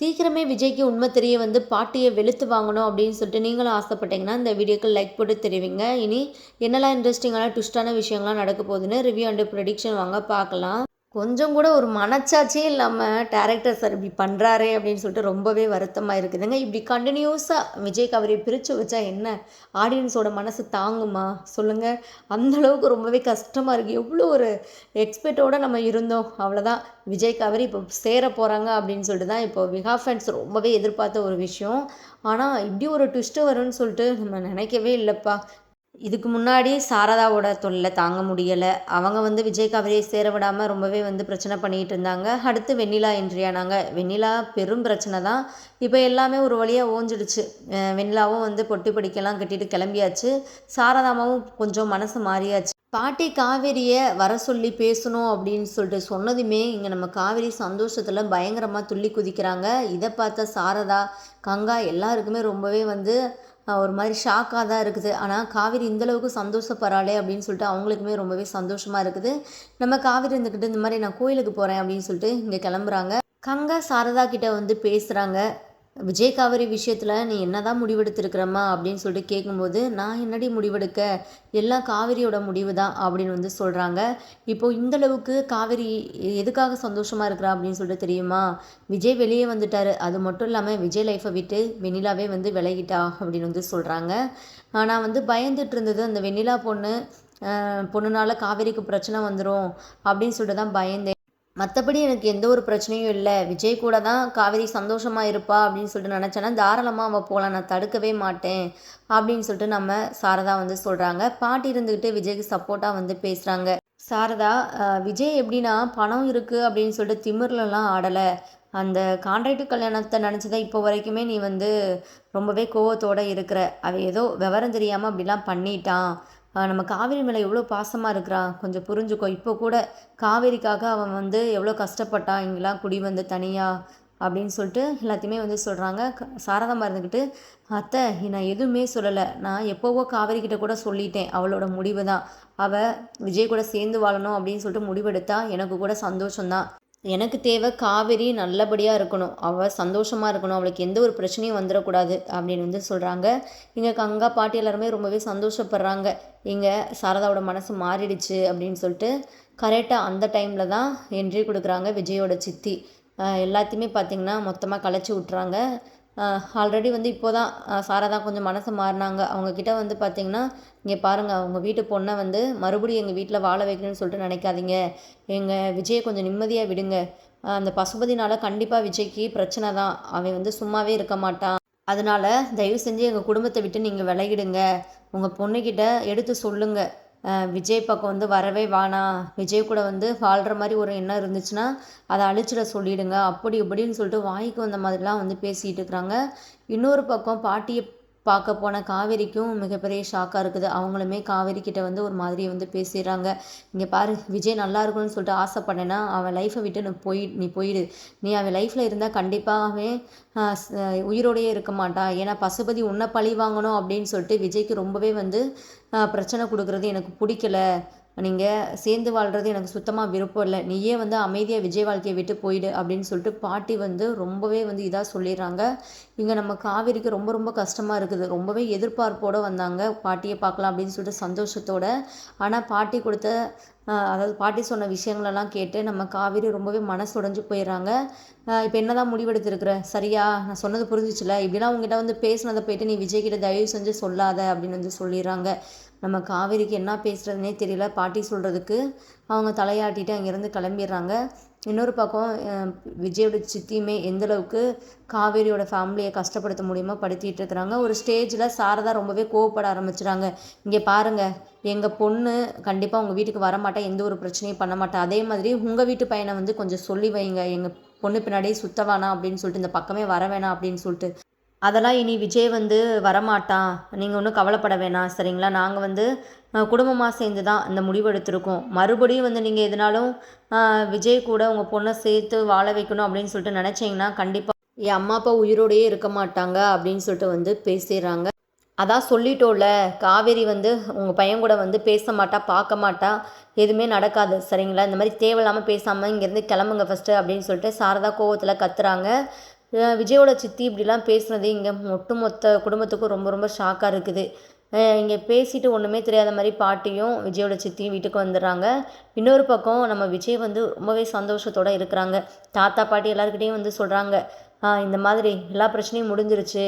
சீக்கிரமே விஜய்க்கு உண்மை தெரிய வந்து பாட்டியை வெளுத்து வாங்கணும் அப்படின்னு சொல்லிட்டு நீங்களும் ஆசைப்பட்டீங்கன்னா இந்த வீடியோக்கு லைக் போட்டு தெரிவிங்க. இனி என்னெல்லாம் இன்ட்ரெஸ்டிங்கான ட்விஸ்டான விஷயங்கள்லாம் நடக்க போகுதுன்னு ரிவ்யூ அண்டு ப்ரொடிக்ஷன் வாங்க பார்க்கலாம். கொஞ்சம் கூட ஒரு மனச்சாட்சியே இல்லாமல் டேரக்டர் சார் இப்படி பண்ணுறாரே அப்படின்னு சொல்லிட்டு ரொம்பவே வருத்தமாக இருக்குதுங்க. இப்படி கண்டினியூஸாக விஜய் கவரியை பிரித்து வச்சா என்ன? ஆடியன்ஸோட மனசு தாங்குமா? சொல்லுங்கள் அந்தளவுக்கு ரொம்பவே கஷ்டமாக இருக்குது எவ்வளோ ஒரு எக்ஸ்பெக்டோடு நம்ம இருந்தோம். அவ்வளோதான் விஜய் கவரி இப்போ சேர போகிறாங்க அப்படின்னு சொல்லிட்டு தான் இப்போ விகா ஃபேன்ஸ் ரொம்பவே எதிர்பார்த்த ஒரு விஷயம். ஆனால் இப்படி ஒரு ட்விஸ்ட்டு வரும்னு சொல்லிட்டு நம்ம நினைக்கவே இல்லைப்பா. இதுக்கு முன்னாடி சாரதாவோட தொல்லை தாங்க முடியலை. அவங்க வந்து விஜய் கவரியை சேர விடாமல் ரொம்பவே வந்து பிரச்சனை பண்ணிகிட்டு இருந்தாங்க. அடுத்து வெண்ணிலா என்ட்ரியானாங்க வெண்ணிலா பெரும் பிரச்சனை தான். இப்போ எல்லாமே ஒரு வழியாக ஓஞ்சிடுச்சு. வெண்ணிலாவும் வந்து பொட்டி படிக்கலாம் கட்டிட்டு கிளம்பியாச்சு. சாரதாமாவும் கொஞ்சம் மனசு மாறியாச்சு. பாட்டி காவேரியை வர சொல்லி பேசணும் அப்படின்னு சொல்லிட்டு சொன்னதுமே இங்கே நம்ம காவேரி சந்தோஷத்தில் பயங்கரமாக துள்ளி குதிக்கிறாங்க. இதை பார்த்த சாரதா கங்கா எல்லாருக்குமே ரொம்பவே வந்து ஒரு மாதிரி ஷாக்காக தான் இருக்குது. ஆனால் காவிரி இந்தளவுக்கு சந்தோஷப்படுறாளே அப்படின்னு சொல்லிட்டு அவங்களுக்குமே ரொம்பவே சந்தோஷமாக இருக்குது. நம்ம காவிரி இருந்துக்கிட்டு இந்த மாதிரி நான் கோயிலுக்கு போகிறேன் அப்படின்னு சொல்லிட்டு இங்கே கிளம்புறாங்க. கங்கா சாரதா கிட்ட வந்து பேசுகிறாங்க விஜய் காவேரி விஷயத்தில் நீ என்ன தான் முடிவெடுத்திருக்கிறம்மா அப்படின்னு சொல்லிட்டு கேட்கும்போது நான் என்னடி முடிவெடுக்க? எல்லாம் காவிரியோட முடிவு தான் அப்படின்னு வந்து சொல்கிறாங்க இப்போது இந்தளவுக்கு காவேரி எதுக்காக சந்தோஷமாக இருக்கிறா அப்படின்னு சொல்லிட்டு தெரியுமா? விஜய் வெளியே வந்துட்டார். அது மட்டும் இல்லாமல் விஜய் லைஃப்பை விட்டு வெண்ணிலாவே வந்து விலகிட்டா அப்படின்னு வந்து சொல்கிறாங்க ஆனால் வந்து பயந்துட்டு இருந்தது அந்த வெண்ணிலா பொண்ணு பொண்ணுனால காவேரிக்கு பிரச்சனை வந்துடும் அப்படின்னு சொல்லிட்டு தான் பயந்தேன் மற்றபடி எனக்கு எந்த ஒரு பிரச்சனையும் இல்லை. விஜய் கூட தான் காவேரி சந்தோஷமாக இருப்பா அப்படின்னு சொல்லிட்டு நினச்சேன்னா தாராளமாக அவள் போகலாம் நான் தடுக்கவே மாட்டேன் அப்படின்னு சொல்லிட்டு நம்ம சாரதா வந்து சொல்கிறாங்க பாட்டி இருந்துக்கிட்டு விஜய்க்கு சப்போர்ட்டாக வந்து பேசுகிறாங்க சாரதா விஜய் எப்படின்னா பணம் இருக்குது அப்படின்னு சொல்லிட்டு திமிர்லலாம் ஆடலை. அந்த கான்ட்ராக்டு கல்யாணத்தை நினச்சி தான் இப்போ வரைக்குமே நீ வந்து ரொம்பவே கோவத்தோடு இருக்கிற. அவள் ஏதோ விவரம் தெரியாமல் அப்படிலாம் பண்ணிட்டான். நம்ம காவேரி மேலே எவ்வளோ பாசமாக இருக்கிறான் கொஞ்சம் புரிஞ்சுக்கோ. இப்போ கூட காவேரிக்காக அவன் வந்து எவ்வளோ கஷ்டப்பட்டான் இங்கெல்லாம் குடி வந்து தனியாக அப்படின்னு சொல்லிட்டு எல்லாத்தையுமே வந்து சொல்கிறாங்க சாரதமாக இருந்துக்கிட்டு அத்தை நான் எதுவுமே சொல்லலை. நான் எப்போவோ காவேரி கிட்ட கூட சொல்லிட்டேன். அவளோட முடிவு தான் அவள் விஜய் கூட சேர்ந்து வாழணும் அப்படின்னு சொல்லிட்டு முடிவெடுத்தா எனக்கு கூட சந்தோஷம்தான். எனக்கு தேவை காவேரி நல்லபடியாக இருக்கணும். அவள் சந்தோஷமாக இருக்கணும். அவளுக்கு எந்த ஒரு பிரச்சனையும் வந்துடக்கூடாது அப்படின்னு வந்து சொல்கிறாங்க இங்கே கங்கா பாட்டி எல்லாருமே ரொம்பவே சந்தோஷப்படுறாங்க. இங்கே சாரதாவோட மனசு மாறிடுச்சு அப்படின்னு சொல்லிட்டு கரெக்டாக அந்த டைமில் தான் என்ட்ரி கொடுக்குறாங்க விஜயோட சித்தி. எல்லாத்தையுமே பார்த்திங்கன்னா மொத்தமாக கலைச்சி விட்றாங்க ஆல்ரெடி வந்து இப்போ தான் சாரதா கொஞ்சம் மனசு மாறினாங்க. அவங்கக்கிட்ட வந்து பார்த்திங்கன்னா இங்கே பாருங்கள் அவங்க வீட்டு பொண்ணை வந்து மறுபடியும் எங்கள் வீட்டில் வாழ வைக்கணும்னு சொல்லிட்டு நினைக்காதீங்க. எங்கள் விஜயை கொஞ்சம் நிம்மதியாக விடுங்க. அந்த பசுபதினால் கண்டிப்பாக விஜய்க்கு பிரச்சனை தான். அவன் வந்து சும்மாவே இருக்க மாட்டான். அதனால் தயவு செஞ்சு எங்கள் குடும்பத்தை விட்டு நீங்கள் விலகிடுங்க. உங்கள் பொண்ணுக்கிட்ட எடுத்து சொல்லுங்கள் விஜய் பக்கம் வந்து வரவே வேணாம். விஜய் கூட வந்து வாழ்கிற மாதிரி ஒரு எண்ணம் இருந்துச்சுன்னா அதை அழிச்சிட சொல்லிவிடுங்க அப்படி இப்படின்னு சொல்லிட்டு வாய்க்கு வந்த மாதிரிலாம் வந்து பேசிகிட்டு இருக்கிறாங்க இன்னொரு பக்கம் பாட்டியை பார்க்க போன காவேரிக்கும் மிகப்பெரிய ஷாக்காக இருக்குது. அவங்களுமே காவேரி கிட்ட வந்து ஒரு மாதிரி வந்து பேசிடுறாங்க. இங்கே பாரு விஜய் நல்லா இருக்கும்னு சொல்லிட்டு ஆசைப்பட்டேன்னா அவன் லைஃப்பை விட்டு நீ போய் நீ போயிடு. நீ அவன் லைஃப்பில் இருந்தால் கண்டிப்பாகவே உயிரோடையே இருக்க மாட்டான். ஏன்னா பசுபதி உன்னை பழி வாங்கணும் அப்படின்னு சொல்லிட்டு விஜய்க்கு ரொம்பவே வந்து பிரச்சனை கொடுக்குறது எனக்கு பிடிக்கல. நீங்கள் சேர்ந்து வாழ்கிறது எனக்கு சுத்தமாக விருப்பம் இல்லை. நீயே வந்து அமைதியாக விஜய் வாழ்க்கையை விட்டு போயிடு அப்படின்னு சொல்லிட்டு பாட்டி வந்து ரொம்பவே வந்து இதாக சொல்லிடுறாங்க. இங்கே நம்ம காவேரிக்கு ரொம்ப ரொம்ப கஷ்டமாக இருக்குது. ரொம்பவே எதிர்பார்ப்போடு வந்தாங்க. பாட்டியை பார்க்கலாம் அப்படின்னு சொல்லிட்டு சந்தோஷத்தோட. ஆனால் பாட்டி கொடுத்த அதாவது பாட்டி சொன்ன விஷயங்களெல்லாம் கேட்டு நம்ம காவேரி ரொம்பவே மனசு உடஞ்சி போயிடுறாங்க. இப்போ என்ன தான் முடிவெடுத்திருக்கிற? சரியா? நான் சொன்னது புரிஞ்சிச்சுல? இப்படிலாம் உங்ககிட்ட வந்து பேசினதை போயிட்டு நீ விஜய் கிட்ட தயவு செஞ்சு சொல்லாத அப்படின்னு வந்து சொல்லிடுறாங்க. நம்ம காவேரிக்கு என்ன பேசுகிறதுனே தெரியல பாட்டி சொல்கிறதுக்கு அவங்க தலையாட்டிட்டு அங்கேருந்து கிளம்பிடுறாங்க. இன்னொரு பக்கம் விஜயோட சித்தியுமே எந்தளவுக்கு காவேரியோட ஃபேமிலியை கஷ்டப்படுத்த முடியுமோ படுத்திகிட்டு இருக்கிறாங்க. ஒரு ஸ்டேஜில் சாரதா ரொம்பவே கோவப்பட ஆரம்பிச்சிட்டாங்க. இங்கே பாருங்கள் எங்கள் பொண்ணு கண்டிப்பாக உங்கள் வீட்டுக்கு வரமாட்டேன் எந்த ஒரு பிரச்சனையும் பண்ண மாட்டேன் அதே மாதிரி உங்கள் வீட்டு பையனை வந்து கொஞ்சம் சொல்லி வைங்க. எங்கள் பொண்ணு பின்னாடியே சுத்த வேணாம் அப்படின்னு சொல்லிட்டு இந்த பக்கமே வர வேணாம் அப்படின்னு சொல்லிட்டு. அதெல்லாம் இனி விஜய் வந்து வரமாட்டான் நீங்கள் ஒன்றும் கவலைப்பட வேணாம். சரிங்களா? நாங்கள் வந்து குடும்பமாக சேர்ந்து தான் இந்த முடிவெடுத்திருக்கோம் மறுபடியும் வந்து நீங்கள் எதுனாலும் விஜய் கூட உங்கள் பொண்ணை சேர்த்து வாழ வைக்கணும் அப்படின்னு சொல்லிட்டு நினச்சிங்கன்னா கண்டிப்பாக என் அம்மா அப்பா உயிரோடையே இருக்க மாட்டாங்க அப்படின்னு சொல்லிட்டு வந்து பேசிடுறாங்க. அதான் சொல்லிட்டோம்ல காவேரி வந்து உங்கள் பையன் கூட வந்து பேச மாட்டா பார்க்க மாட்டா எதுவுமே நடக்காது சரிங்களா? இந்த மாதிரி தேவையில்லாமல் பேசாமல் இங்கேருந்து கிளம்புங்க ஃபஸ்ட்டு அப்படின்னு சொல்லிட்டு சாரதா கோவத்தில் கத்துறாங்க. விஜயோட சித்தி இப்படிலாம் பேசுனது இங்கே ஒட்டுமொத்த குடும்பத்துக்கும் ரொம்ப ரொம்ப ஷாக்காக இருக்குது. இங்கே பேசிட்டு ஒன்றுமே தெரியாத மாதிரி பாட்டியும் விஜயோட சித்தியும் வீட்டுக்கு வந்துடுறாங்க. இன்னொரு பக்கம் நம்ம விஜய் வந்து ரொம்பவே சந்தோஷத்தோடு இருக்கிறாங்க. தாத்தா பாட்டி எல்லாருக்கிட்டேயும் வந்து சொல்கிறாங்க இந்த மாதிரி எல்லா பிரச்சனையும் முடிஞ்சிருச்சு.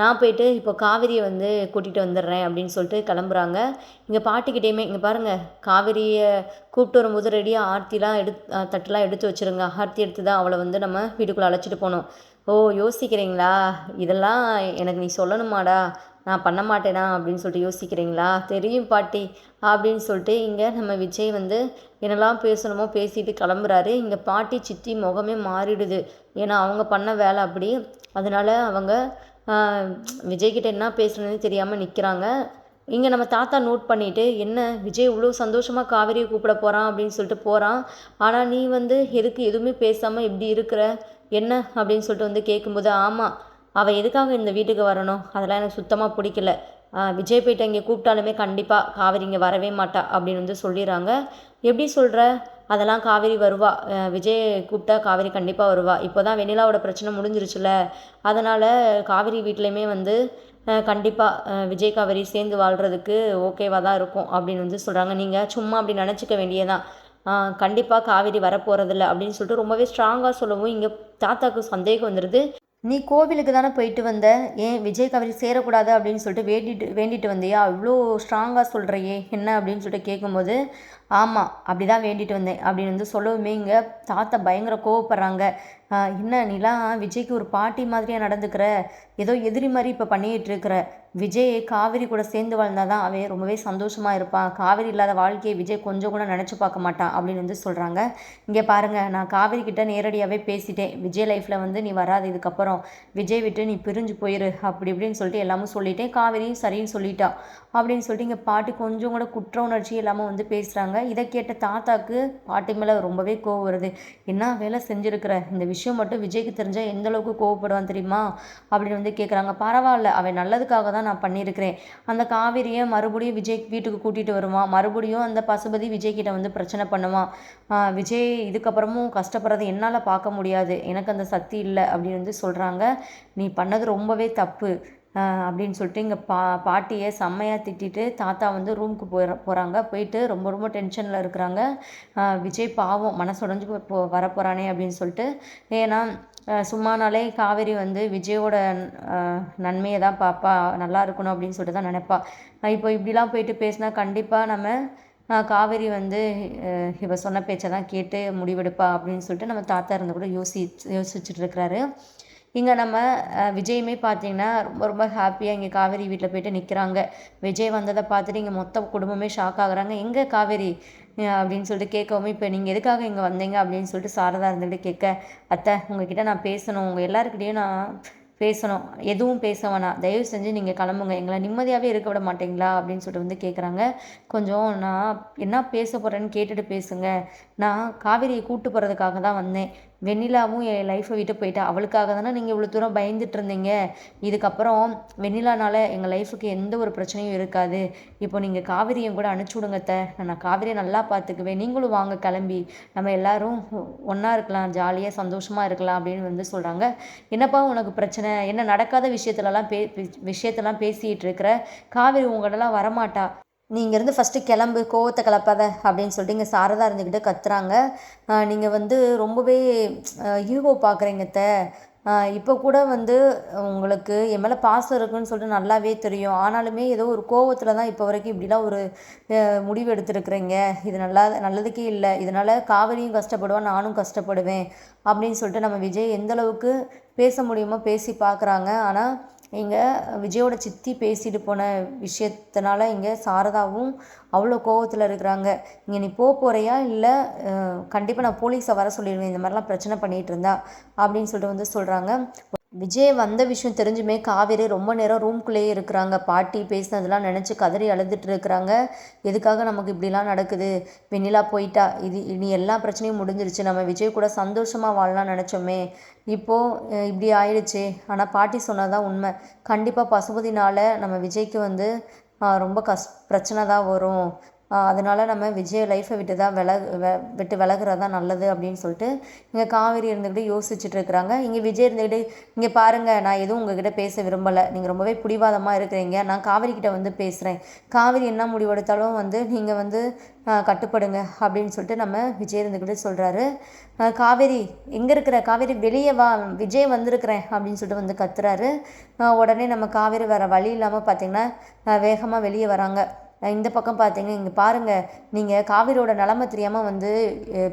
நான் போயிட்டு இப்போ காவிரியை வந்து கூட்டிகிட்டு வந்துடுறேன் அப்படின்னு சொல்லிட்டு கிளம்புறாங்க. இங்கே பாட்டிக்கிட்டேயுமே இங்கே பாருங்கள் காவிரியை கூப்பிட்டு வரும்போது ரெடியாக ஆர்த்திலாம் எடுத்து தட்டுலாம் எடுத்து வச்சுருங்க. ஆர்த்தி எடுத்து தான் அவளை வந்து நம்ம வீட்டுக்குள்ளே அழைச்சிட்டு போகணும். ஓ யோசிக்கிறீங்களா? இதெல்லாம் எனக்கு நீ சொல்லணுமாடா. நான் பண்ண மாட்டேனா? அப்படின்னு சொல்லிட்டு யோசிக்கிறீங்களா? தெரியும் பாட்டி அப்படின்னு சொல்லிட்டு இங்கே நம்ம விஜய் வந்து என்னெல்லாம் பேசணுமோ பேசிட்டு கிளம்புறாரு. இங்கே பாட்டி சித்தி முகமே மாறிடுது. ஏன்னா அவங்க பண்ண வேலை அப்படி. அதனால் அவங்க விஜய்கிட்ட என்ன பேசுகிறதுன்னு தெரியாமல் நிற்கிறாங்க இங்கே நம்ம தாத்தா நோட் பண்ணிவிட்டு என்ன விஜய் இவ்வளோ சந்தோஷமாக காவேரியை கூப்பிட போகிறான் அப்படின்னு சொல்லிட்டு போகிறான் ஆனால் நீ வந்து எதுக்கு எதுவுமே பேசாமல் இப்படி இருக்கிற? என்ன? அப்படின்னு சொல்லிட்டு வந்து கேட்கும்போது ஆமாம் அவள் எதுக்காக இந்த வீட்டுக்கு வரணும்? அதெல்லாம் எனக்கு சுத்தமாக பிடிக்கல. விஜய் போய்ட்டு இங்கே கூப்பிட்டாலுமே கண்டிப்பாக காவேரி இங்கே வரவே மாட்டா அப்படின்னு வந்து சொல்லிடுறாங்க. எப்படி சொல்கிற அதெல்லாம் காவேரி வருவா. விஜய் கூப்பிட்டா காவேரி கண்டிப்பாக வருவா. இப்போ தான் வெண்ணிலாவோட பிரச்சனை முடிஞ்சிருச்சுல. அதனால் காவேரி வீட்லேயுமே வந்து கண்டிப்பாக விஜய் காவேரி சேர்ந்து வாழ்கிறதுக்கு ஓகேவாக தான் இருக்கும் அப்படின்னு வந்து சொல்கிறாங்க நீங்கள் சும்மா அப்படி நினச்சிக்க வேண்டியதான் கண்டிப்பாக காவேரி வரப்போகிறதில்ல அப்படின்னு சொல்லிட்டு ரொம்பவே ஸ்ட்ராங்காக சொல்லவும் இங்கே தாத்தாவுக்கு சந்தேகம் வந்துடுது நீ கோவிலுக்கு தானே போயிட்டு வந்த? ஏன் விஜய் கவரி சேரக்கூடாது அப்படின்னு சொல்லிட்டு வேண்டிட்டு வேண்டிட்டு வந்தியா? அவ்வளோ ஸ்ட்ராங்காக சொல்கிறையே என்ன அப்படின்னு சொல்லிட்டு கேட்கும்போது ஆமாம் அப்படி தான் வேண்டிட்டு வந்தேன் அப்படின்னு வந்து சொல்லவுமே இங்கே தாத்தா பயங்கர கோவப்படுறாங்க. என்ன நீலாம் விஜய்க்கு ஒரு பாட்டி மாதிரியாக நடந்துக்கிற? ஏதோ எதிரி மாதிரி இப்போ பண்ணிகிட்டு இருக்கிற. விஜய் காவிரி கூட சேர்ந்து வாழ்ந்தால் தான் அவன் ரொம்பவே சந்தோஷமாக இருப்பான் காவிரி இல்லாத வாழ்க்கையை விஜய் கொஞ்சம் கூட நினச்சி பார்க்க மாட்டான் அப்படின்னு வந்து சொல்கிறாங்க இங்கே பாருங்கள் நான் காவிரி கிட்ட நேரடியாகவே பேசிட்டேன். விஜய் லைஃப்பில் வந்து நீ வராது இதுக்கப்புறம். விஜய் விட்டு நீ பிரிஞ்சு போயிரு. அப்படி இப்படின்னு சொல்லிட்டு எல்லாமே சொல்லிட்டேன். காவிரியும் சரின்னு சொல்லிட்டா. அப்படின்னு சொல்லிட்டு இங்கே பாட்டி கொஞ்சம் கூட குற்ற உணர்ச்சி இல்லாமல் வந்து பேசுகிறாங்க இதை கேட்ட தாத்தாக்கு பாட்டி மேலே ரொம்பவே கோவம் வருது. என்ன வேலை செஞ்சுருக்கிற? இந்த விஷயம் மட்டும் விஜய்க்கு தெரிஞ்சால் எந்தளவுக்கு கோவப்படுவான் தெரியுமா? அப்படின்னு வந்து கேட்குறாங்க பரவாயில்ல அவன் நல்லதுக்காக தான் நான் பண்ணியிருக்கிறேன் அந்த காவிரியை மறுபடியும் விஜய் வீட்டுக்கு கூட்டிகிட்டு வருவான். மறுபடியும் அந்த பசுபதி விஜய்கிட்ட வந்து பிரச்சனை பண்ணுவான். விஜய் இதுக்கப்புறமும் கஷ்டப்படுறது என்னால் பார்க்க முடியாது. எனக்கு அந்த சக்தி இல்லை அப்படின்னு வந்து சொல்கிறாங்க நீ பண்ணது ரொம்பவே தப்பு. அப்படின்னு சொல்லிட்டு இங்கே பா பாட்டியை செம்மையாக திட்டிட்டு தாத்தா வந்து ரூமுக்கு போயிட போகிறாங்க போயிட்டு ரொம்ப ரொம்ப டென்ஷனில் இருக்கிறாங்க. விஜய் பாவம் மனசுடைஞ்சு போ வரப்போகிறானே அப்படின்னு சொல்லிட்டு. ஏன்னா சும்மானாலே காவேரி வந்து விஜயோட நன்மையை தான் பார்ப்பா நல்லா இருக்கணும் அப்படின்னு சொல்லிட்டு தான் நினைப்பா. இப்போ இப்படிலாம் போயிட்டு பேசினா கண்டிப்பாக நம்ம காவேரி வந்து இவ சொன்ன பேச்சை தான் கேட்டு முடிவெடுப்பா அப்படின்னு சொல்லிட்டு நம்ம தாத்தா இருந்து கூட யோசி யோசிச்சுட்டு இருக்கிறாரு. இங்கே நம்ம விஜயுமே பார்த்தீங்கன்னா ரொம்ப ரொம்ப ஹாப்பியாக இங்கே காவேரி வீட்டில் போயிட்டு நிற்கிறாங்க விஜய் வந்ததை பார்த்துட்டு இங்கே மொத்த குடும்பமே ஷாக் ஆகுறாங்க. எங்கே காவேரி அப்படின்னு சொல்லிட்டு கேட்கவும் இப்போ நீங்கள் எதுக்காக இங்கே வந்தீங்க? அப்படின்னு சொல்லிட்டு சாரதா இருந்துகிட்டு கேட்க அத்தை உங்ககிட்ட நான் பேசணும். உங்கள் எல்லாருக்கிட்டேயும் நான் பேசணும். எதுவும் பேச வேணாம். தயவு செஞ்சு நீங்கள் கிளம்புங்க. எங்களை நிம்மதியாகவே இருக்க விட மாட்டீங்களா? அப்படின்னு சொல்லிட்டு வந்து கேட்குறாங்க. கொஞ்சம் நான் என்ன பேச போகிறேன்னு கேட்டுட்டு பேசுங்க. நான் காவேரியை கூப்பிட்டு போகிறதுக்காக தான் வந்தேன். வெண்ணிலாவும் என் லைஃப்பை விட்டு போயிட்டா. அவளுக்காக தானே நீங்கள் இவ்வளோ தூரம் பயந்துட்டு இருந்தீங்க? இதுக்கப்புறம் வெண்ணிலானால் எங்கள் லைஃபுக்கு எந்த ஒரு பிரச்சனையும் இருக்காது. இப்போ நீங்கள் காவிரியும் கூட அனுப்பிச்சி விடுங்க த நான் காவிரியை நல்லா பார்த்துக்குவேன் நீங்களும் வாங்க கிளம்பி. நம்ம எல்லாரும் ஒன்றா இருக்கலாம் ஜாலியாக சந்தோஷமாக இருக்கலாம் அப்படின்னு வந்து சொல்கிறாங்க என்னப்பா உனக்கு பிரச்சனை? என்ன நடக்காத விஷயத்துலலாம் பே விஷயத்தெல்லாம் பேசிகிட்டு இருக்கிற? காவிரி உங்களெல்லாம் வரமாட்டா. நீங்கள் இருந்து ஃபஸ்ட்டு கிளம்பு கோவத்தை கலப்பாத அப்படின்னு சொல்லிட்டு இங்கே சாரதா இருந்துக்கிட்டு கத்துறாங்க. நீங்கள் வந்து ரொம்பவே ஈகோ பார்க்குறீங்க த இப்போ கூட வந்து உங்களுக்கு என் மேலே பாசம் இருக்குன்னு சொல்லிட்டு நல்லாவே தெரியும். ஆனாலுமே ஏதோ ஒரு கோவத்தில் தான் இப்போ வரைக்கும் இப்படிலாம் ஒரு முடிவு எடுத்துருக்குறீங்க. இது நல்லா நல்லதுக்கே இல்லை. இதனால் காவிரியும் கஷ்டப்படுவான் நானும் கஷ்டப்படுவேன் அப்படின்னு சொல்லிட்டு நம்ம விஜய் எந்தளவுக்கு பேச முடியுமோ பேசி பார்க்குறாங்க ஆனால் இங்கே விஜயோட சித்தி பேசிட்டு போன விஷயத்தினால இங்கே சாரதாவும் அவ்வளோ கோவத்தில் இருக்கிறாங்க. இங்கே நீ போக போகிறியா இல்லை கண்டிப்பாக நான் போலீஸை வர சொல்லிடுவேன். இந்த மாதிரிலாம் பிரச்சனை பண்ணிகிட்டு இருந்தா அப்படின்னு சொல்லிட்டு வந்து சொல்கிறாங்க விஜய் வந்த விஷயம் தெரிஞ்சுமே காவேரி ரொம்ப நேரம் ரூம்குள்ளேயே இருக்கிறாங்க. பாட்டி பேசினதெல்லாம் நினச்சி கதறி அழுதுட்டு இருக்கிறாங்க. எதுக்காக நமக்கு இப்படிலாம் நடக்குது? வெண்ணிலா போயிட்டா. இது இனி எல்லா பிரச்சனையும் முடிஞ்சிருச்சு. நம்ம விஜய் கூட சந்தோஷமாக வாழலாம் நினச்சோமே. இப்போது இப்படி ஆயிடுச்சு. ஆனால் பாட்டி சொன்னதான் உண்மை. கண்டிப்பாக பசுபதினால் நம்ம விஜய்க்கு வந்து ரொம்ப கஷ் பிரச்சனை தான் வரும். அதனால் நம்ம விஜய் லைஃப்பை விட்டு தான் விலகு விட்டு விலகிறது தான் நல்லது அப்படின்னு சொல்லிட்டு இங்கே காவேரி இருந்துக்கிட்டு யோசிச்சுட்டு இருக்கிறாங்க. இங்கே விஜய் இருந்துக்கிட்டு இங்கே பாருங்கள் நான் எதுவும் உங்ககிட்ட பேச விரும்பலை. நீங்கள் ரொம்பவே பிடிவாதமாக இருக்கிறீங்க. நான் காவேரி கிட்ட வந்து பேசுகிறேன் காவேரி என்ன முடிவெடுத்தாலும் வந்து நீங்கள் வந்து கட்டுப்படுங்க. அப்படின்னு சொல்லிட்டு நம்ம விஜய் இருந்துக்கிட்டு சொல்கிறாரு காவேரி எங்கே இருக்கிற? காவேரி வெளியே வா. விஜய் வந்திருக்கிறேன். அப்படின்னு சொல்லிட்டு வந்து கத்துறாரு. உடனே நம்ம காவேரி வேறு வழி இல்லாமல் பார்த்திங்கன்னா வேகமாக வெளியே வராங்க. இந்த பக்கம் பார்த்தீங்க. இங்கே பாருங்கள் நீங்கள் காவிரியோட நிலமை தெரியாமல் வந்து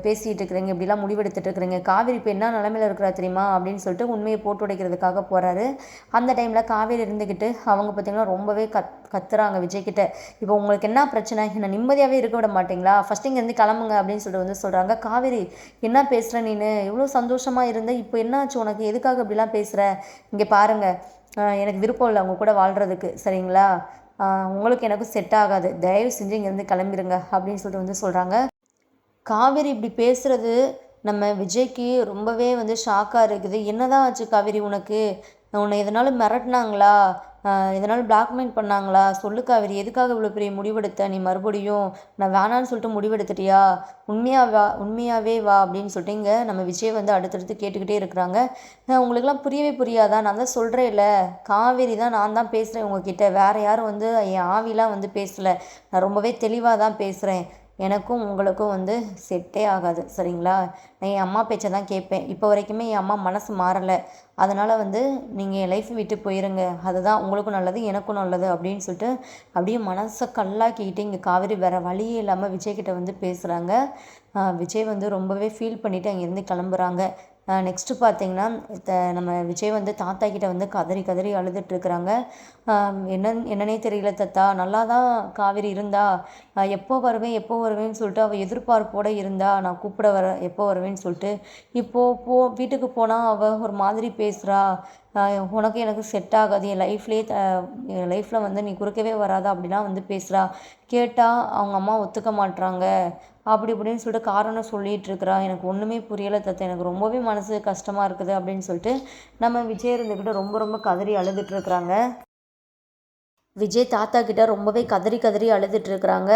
பேசிகிட்டு இருக்கிறீங்க. இப்படிலாம் முடிவெடுத்துட்டு இருக்கிறீங்க. காவிரி இப்போ என்ன நிலமையில இருக்கிறா தெரியுமா? அப்படின்னு சொல்லிட்டு உண்மையை போட்டு உடைக்கிறதுக்காக போகிறாரு அந்த டைமில் காவேரி இருந்துக்கிட்டு அவங்க பார்த்திங்கன்னா ரொம்பவே கத் கத்துறாங்க விஜய்கிட்ட இப்போ உங்களுக்கு என்ன பிரச்சனை? என்ன நிம்மதியாகவே இருக்க விட மாட்டிங்களா? ஃபஸ்ட்டு இங்கேருந்து கிளம்புங்க அப்படின்னு சொல்லிட்டு வந்து சொல்கிறாங்க காவேரி என்ன பேசுகிற நீனு? எவ்வளோ சந்தோஷமாக இருந்த இப்போ என்னாச்சு உனக்கு? எதுக்காக இப்படிலாம் பேசுகிற இங்கே பாருங்கள் எனக்கு விருப்பம் இல்லை. அவங்க கூட வாழ்கிறதுக்கு சரிங்களா? உங்களுக்கு எனக்கும் செட் ஆகாது. தயவு செஞ்சு இங்கேருந்து கிளம்பிடுங்க அப்படின்னு சொல்லிட்டு வந்து சொல்கிறாங்க காவேரி இப்படி பேசுகிறது நம்ம விஜய்க்கு ரொம்பவே வந்து ஷாக்காக இருக்குது. என்னதான் ஆச்சு காவேரி உனக்கு? உன்னை எதனாலும் மிரட்டினாங்களா? இதனால் பிளாக்மெயில் பண்ணாங்களா? சொல்லு காவேரி எதுக்காக இவ்வளோ பெரிய முடிவெடுத்த? நீ மறுபடியும் நான் வேணான்னு சொல்லிட்டு முடிவெடுத்துட்டியா? உண்மையாக வா உண்மையாகவே வா அப்படின்னு சொல்லிட்டு இங்கே நம்ம விஜய் வந்து அடுத்தடுத்து கேட்டுக்கிட்டே இருக்கிறாங்க. உங்களுக்குலாம் புரியவே புரியாதா? நான் தான் சொல்கிறேன்ல காவேரி தான் நான் தான் பேசுகிறேன் உங்ககிட்ட. வேறு யாரும் வந்து என் ஆவிலாம் வந்து பேசலை. நான் ரொம்பவே தெளிவாக தான் பேசுகிறேன் எனக்கும் உங்களுக்கும் வந்து செட்டே ஆகாது சரிங்களா? நான் என் அம்மா பேச்சை தான் கேட்பேன். இப்போ வரைக்குமே என் அம்மா மனசு மாறலை. அதனால் வந்து நீங்கள் என் லைஃப் விட்டு போயிருங்க. அதுதான் உங்களுக்கும் நல்லது எனக்கும் நல்லது அப்படின்னு சொல்லிட்டு அப்படியே மனசை கல்லாக்கிக்கிட்டு இங்கே காவேரி வேறு வழியே இல்லாமல் விஜய்கிட்ட வந்து பேசுகிறாங்க விஜய் வந்து ரொம்பவே ஃபீல் பண்ணிவிட்டு அங்கேருந்து கிளம்புறாங்க. நெக்ஸ்ட்டு பார்த்தீங்கன்னா நம்ம விஜய் வந்து தாத்தா கிட்ட வந்து கதறி கதறி அழுதுட்டுருக்குறாங்க. என்னன்னு என்னன்னே தெரியல தாத்தா. நல்லா தான் காவேரி இருந்தா எப்போ வருவேன் எப்போ வருவேன்னு சொல்லிட்டு அவள் எதிர்பார்ப்போடு இருந்தா நான் கூப்பிட வர எப்போ வருவேன்னு சொல்லிட்டு இப்போது போ வீட்டுக்கு போனால் அவள் ஒரு மாதிரி பேசுகிறா உனக்கு எனக்கு செட் ஆகாது. என் லைஃப்லேயே த என் லைஃப்பில் வந்து நீ குறுக்கவே வராத அப்படிலாம் வந்து பேசுகிறா கேட்டால் அவங்க அம்மா ஒத்துக்க மாட்டுறாங்க அப்படி இப்படின்னு சொல்லிட்டு காரணம் சொல்லிகிட்ருக்குறா எனக்கு ஒன்றுமே புரியலை தத்தை. எனக்கு ரொம்பவே மனசு கஷ்டமாக இருக்குது அப்படின்னு சொல்லிட்டு நம்ம விஜய் இருந்துக்கிட்டு ரொம்ப ரொம்ப கதறி அழுதுகிட்ருக்குறாங்க விஜய் தாத்தா கிட்ட ரொம்பவே கதறி கதறி அழுதுட்டுருக்குறாங்க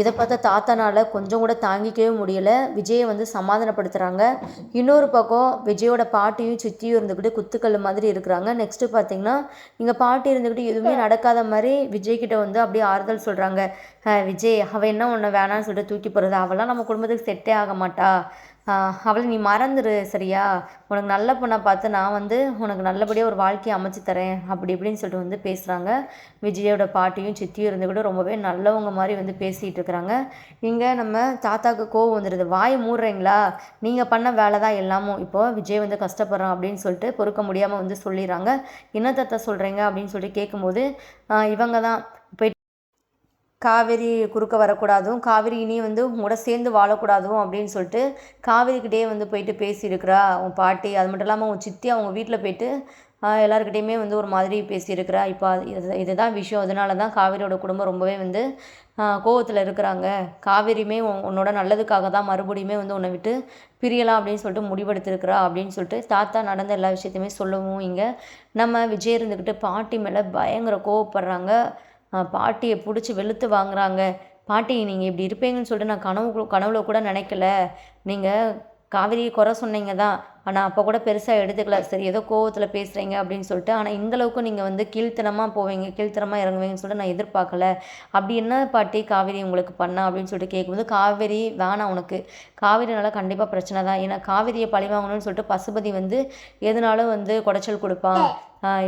இதை பார்த்த தாத்தானால் கொஞ்சம் கூட தாங்கிக்கவே முடியல. விஜயை வந்து சமாதானப்படுத்துகிறாங்க இன்னொரு பக்கம் விஜயோட பாட்டியும் சித்தியும் இருந்துக்கிட்டு குத்துக்கல் மாதிரி இருக்கிறாங்க. நெக்ஸ்ட்டு பார்த்தீங்கன்னா இங்கே பாட்டி இருந்துக்கிட்டு எதுவுமே நடக்காத மாதிரி விஜய்கிட்ட வந்து அப்படியே ஆறுதல் சொல்கிறாங்க விஜய் அவள் என்ன ஒன்று வேணான்னு சொல்லிட்டு தூக்கி போகிறது அவெல்லாம் நம்ம குடும்பத்துக்கு செட்டே ஆக மாட்டா. அவளை நீ மறந்துடு சரியா? உனக்கு நல்ல பொண்ணை பார்த்து நான் வந்து உனக்கு நல்லபடியாக ஒரு வாழ்க்கையை அமைச்சு தரேன் அப்படி இப்படின்னு சொல்லிட்டு வந்து பேசுகிறாங்க விஜயோட பாட்டியும் சித்தியும் இருந்து கூட ரொம்பவே நல்லவங்க மாதிரி வந்து பேசிகிட்டு இருக்கிறாங்க. இங்கே நம்ம தாத்தாவுக்கு கோவம் வந்துடுது வாய் மூடுறீங்களா? நீங்கள் பண்ண வேலை தான் எல்லாமும் இப்போது விஜய் வந்து கஷ்டப்படுறான் அப்படின்னு சொல்லிட்டு பொறுக்க முடியாமல் வந்து சொல்லிடுறாங்க. என்ன தாத்தா சொல்கிறீங்க அப்படின்னு சொல்லிட்டு கேட்கும்போது இவங்க தான். காவேரி குறுக்க வரக்கூடாதும் காவேரி இனி வந்து உங்களோட சேர்ந்து வாழக்கூடாதும் அப்படின்னு சொல்லிட்டு காவேரிக்கிட்டே வந்து போயிட்டு பேசியிருக்கிறா உன் பாட்டி. அது மட்டும் இல்லாமல் உன் சித்தி அவங்க வீட்டில் போயிட்டு எல்லாருக்கிட்டேயுமே வந்து ஒரு மாதிரி பேசியிருக்கிறா. இப்போ இது இதுதான் விஷயம். அதனால தான் காவேரியோட குடும்பம் ரொம்பவே வந்து கோவத்தில் இருக்கிறாங்க. காவேரியுமே உன்னோட நல்லதுக்காக தான் மறுபடியுமே வந்து உன்னை விட்டு பிரியலாம் அப்படின்னு சொல்லிட்டு முடிவெடுத்திருக்கிறா அப்படின்னு சொல்லிட்டு தாத்தா நடந்த எல்லா விஷயத்தையுமே சொல்லவும் இங்கே. நம்ம விஜய் இருந்துக்கிட்டு பாட்டி மேலே பயங்கர கோவப்படுறாங்க. பாட்டியை பிடிச்சி வெளுத்து வாங்குறாங்க. பாட்டி நீங்கள் இப்படி இருப்பீங்கன்னு சொல்லிட்டு நான் கனவு கனவுல கூட நினைக்கல. நீங்கள் காவேரியை குறை சொன்னீங்க தான். ஆனால் அப்போ கூட பெருசாக எடுத்துக்கல. சரி ஏதோ கோவத்தில் பேசுகிறீங்க அப்படின்னு சொல்லிட்டு ஆனால் இந்தளவுக்கு நீங்கள் வந்து கீழ்த்தனமாக போவீங்க கீழ்த்தனமாக இறங்குவீங்கன்னு சொல்லிட்டு நான் எதிர்பார்க்கல. அப்படி என்ன பாட்டி காவேரி உங்களுக்கு பண்ணா அப்படின்னு சொல்லிட்டு கேட்கும்போது காவேரி வேணாம் உனக்கு. காவேரினால கண்டிப்பாக பிரச்சனை தான். ஏன்னா காவேரியை பழி வாங்கணும்னு சொல்லிட்டு பசுபதி வந்து எதுனாலும் வந்து குடைச்சல் கொடுப்பான்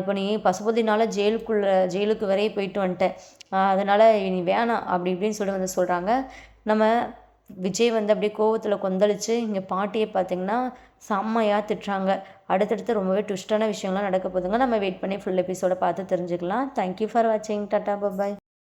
இப்போ நீ பசுபதினால ஜெயிலுக்குள்ளே ஜெயிலுக்கு வரையே போயிட்டு வந்துட்டேன் அதனால் நீ வேணாம் அப்படி இப்படின்னு சொல்லிட்டு வந்து சொல்கிறாங்க நம்ம விஜய் வந்து அப்படியே கோவத்தில் கொந்தளிச்சு இங்கே பாட்டியை பார்த்திங்கன்னா செம்மையாக திட்டுறாங்க. அடுத்தடுத்து ரொம்பவே ட்விஸ்டான விஷயங்கள்லாம் நடக்க போதுங்க நம்ம வெயிட் பண்ணி ஃபுல் எபிசோட பார்த்து தெரிஞ்சுக்கலாம். தேங்க்யூ ஃபார் வாட்சிங் டாட்டா பபாய்